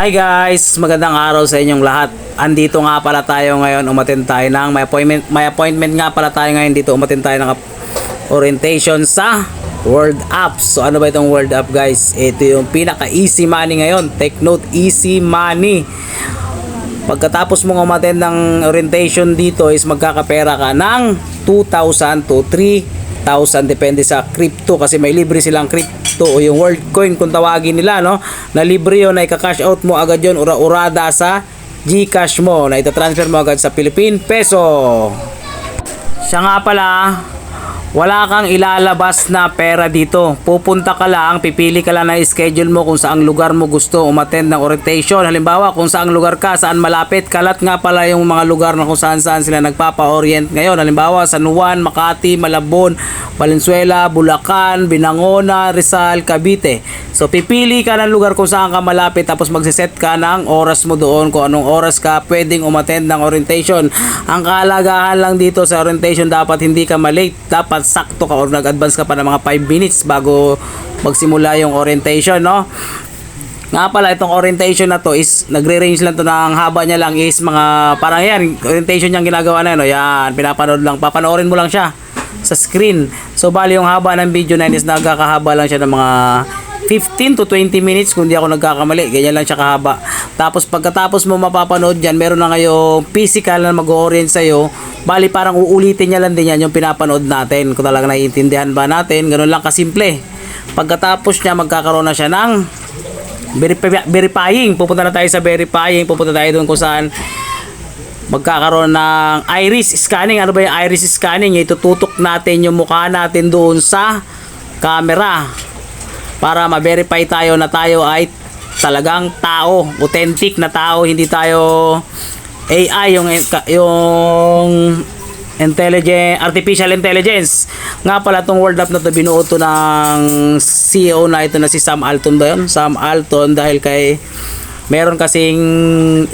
Hi guys, magandang araw sa inyong lahat. Andito nga pala tayo ngayon, umatin tayo ng may appointment, may appointment nga pala tayo ngayon dito, umatin tayo ng orientation sa World Up. So ano ba itong World Up guys? Ito yung pinaka easy money ngayon. Take note, easy money. Pagkatapos mong umattend ng orientation dito is magkakapera ka ng 2,000 to 3,000 depende sa crypto kasi may libre silang crypto o yung world coin kung tawagin nila no? Na libre yun na ika-cash out mo agad yun ura-urada sa Gcash mo na ita-transfer mo agad sa Philippine Peso. Siya nga pala wala kang ilalabas na pera dito. Pupunta ka lang, pipili ka lang ng schedule mo kung saang lugar mo gusto umattend ng orientation. Halimbawa, kung saang lugar ka, saan malapit. Kalat nga pala yung mga lugar na kung saan saan sila nagpapa-orient ngayon. Halimbawa, San Juan, Makati, Malabon, Valenzuela, Bulacan, Binangona, Rizal, Cavite. So, pipili ka ng lugar kung saan ka malapit tapos magsiset ka ng oras mo doon kung anong oras ka pwedeng umattend ng orientation. Ang kahalagahan lang dito sa orientation dapat hindi ka malate. Dapat sakto ka or nag-advance ka pa ng mga 5 minutes bago magsimula yung orientation, no? Nga pala, itong orientation na to is, nagre-range lang to ng haba niya lang is mga, parang yan, orientation niyang ginagawa na yun, no? yan, pinapanood lang, papanoorin mo lang siya sa screen. So, bali yung haba ng video na is nagkakahaba lang siya ng mga 15 to 20 minutes kung di ako nagkakamali. Ganyan lang siya kahaba. Tapos pagkatapos mo mapapanood yan, meron na ngayong physical na mag-orient sa'yo. Bali parang uulitin niya lang din yan yung pinapanood natin. Kung talaga naiintindihan ba natin, ganun lang kasimple. Pagkatapos niya, magkakaroon na siya ng verif- verifying. Pupunta na tayo sa verifying. Pupunta tayo doon kung saan magkakaroon ng iris scanning. Ano ba yung iris scanning? Itututok natin yung mukha natin doon sa camera para ma-verify tayo na tayo ay talagang tao, authentic na tao, hindi tayo AI yung yung intelligent artificial intelligence. Nga pala tong World Up na to binuo to ng CEO na ito na si Sam Alton ba yun? Sam Alton dahil kay meron kasing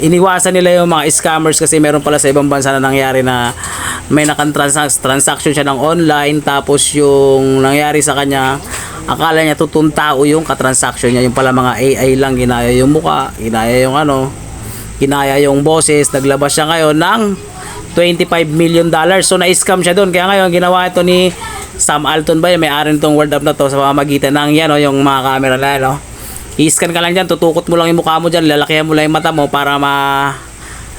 iniwasan nila yung mga scammers kasi meron pala sa ibang bansa na nangyari na may nakantransact transaction siya ng online tapos yung nangyari sa kanya akala niya totoong tao yung katransaction niya. Yung pala mga AI lang ginaya yung muka ginaya yung ano ginaya yung boses. Naglabas siya ngayon ng 25 million dollars. So na-scam siya doon kaya ngayon ginawa ito ni Sam Alton ba yung may-ari nitong World Up na to sa pamamagitan ng yan o yung mga camera na yan o i-scan ka lang dyan. Tutukot mo lang yung mukha mo dyan. Lalakihan mo lang yung mata mo para ma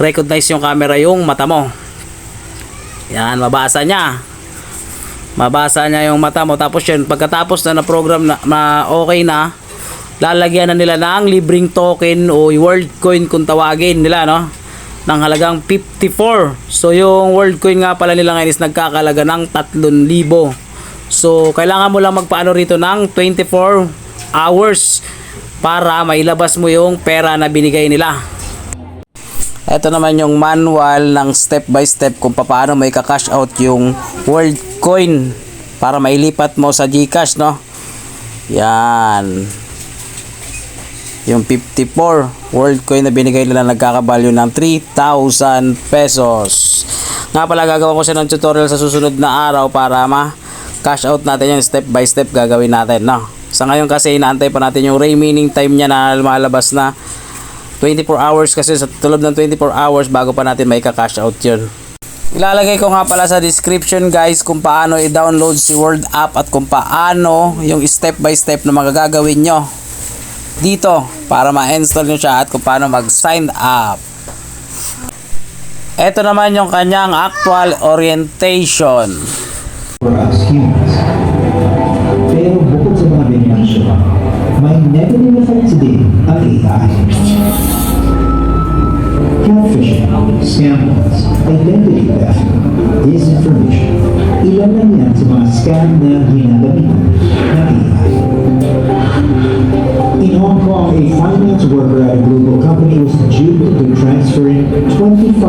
recognize yung camera yung mata mo. Yan mabasa niya mabasa niya yung mata mo. Tapos yun pagkatapos na na program na, na okay na lalagyan na nila ng libreng token o world coin kung tawagin nila no? Ng halagang 54 so yung world coin nga pala nila ngayon is nagkakalaga ng 3,000 so kailangan mo lang magpaano rito ng 24 hours para mailabas mo yung pera na binigay nila. Ito naman yung manual ng step by step kung paano may ka-cash out yung world coin para mailipat mo sa GCash, no? Yan. Yung 54 world coin na binigay nila nagkakabalyo ng 3,000 pesos. Nga pala gagawa ko siya ng tutorial sa susunod na araw para ma cash out natin yung step by step gagawin natin, no? Sa ngayon kasi inaantay pa natin yung remaining time niya na lumalabas na 24 hours kasi sa tulog ng 24 hours bago pa natin may ka-cash out yun. Ilalagay ko nga pala sa description guys kung paano i-download si Word App at kung paano yung step by step na magagawin nyo dito para ma-install nyo siya at kung paano mag-sign up. Ito naman yung kanyang actual orientation. Pero bukod sa mga benepisyo, may negative effects din ang AI. Catfishing, scam calls, identity theft, disinformation, ilan lang yan sa mga scam na ginagamitan ng AI. In Hong Kong, a finance worker at a global company was duped into transferring $25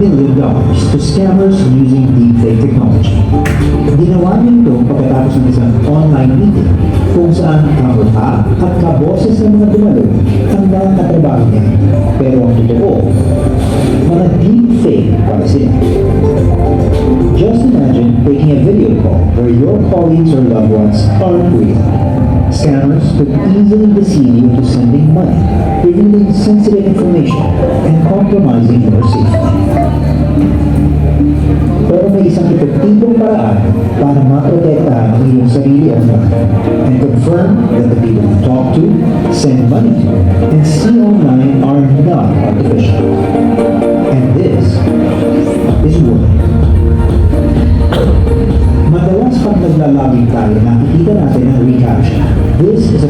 million to scammers using deepfake technology. Ginawa niya ito pagkatapos ng isang online meeting kung saan kamukha at kaboses ng mga dumalo ang mga katrabaho niya. Pero ang totoo, mga deepfake pala sila. Just imagine taking a video call where your colleagues or loved ones aren't real. Scammers could easily deceive you into sending money, revealing sensitive information, and compromising your safety. Pero may isang epektibong paraan para maprotektahan ang iyong sarili online and confirm that the people you talk to, send money to, and see online are not artificial.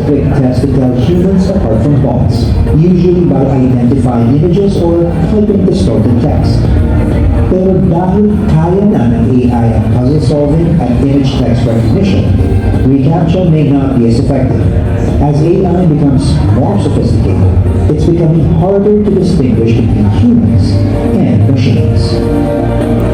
Quick test to tell humans apart from bots, usually by identifying images or typing distorted text. Pero dahil kaya na ng AI ang puzzle solving at image text recognition, reCAPTCHA may not be as effective. As AI becomes more sophisticated, it's becoming harder to distinguish between humans and machines.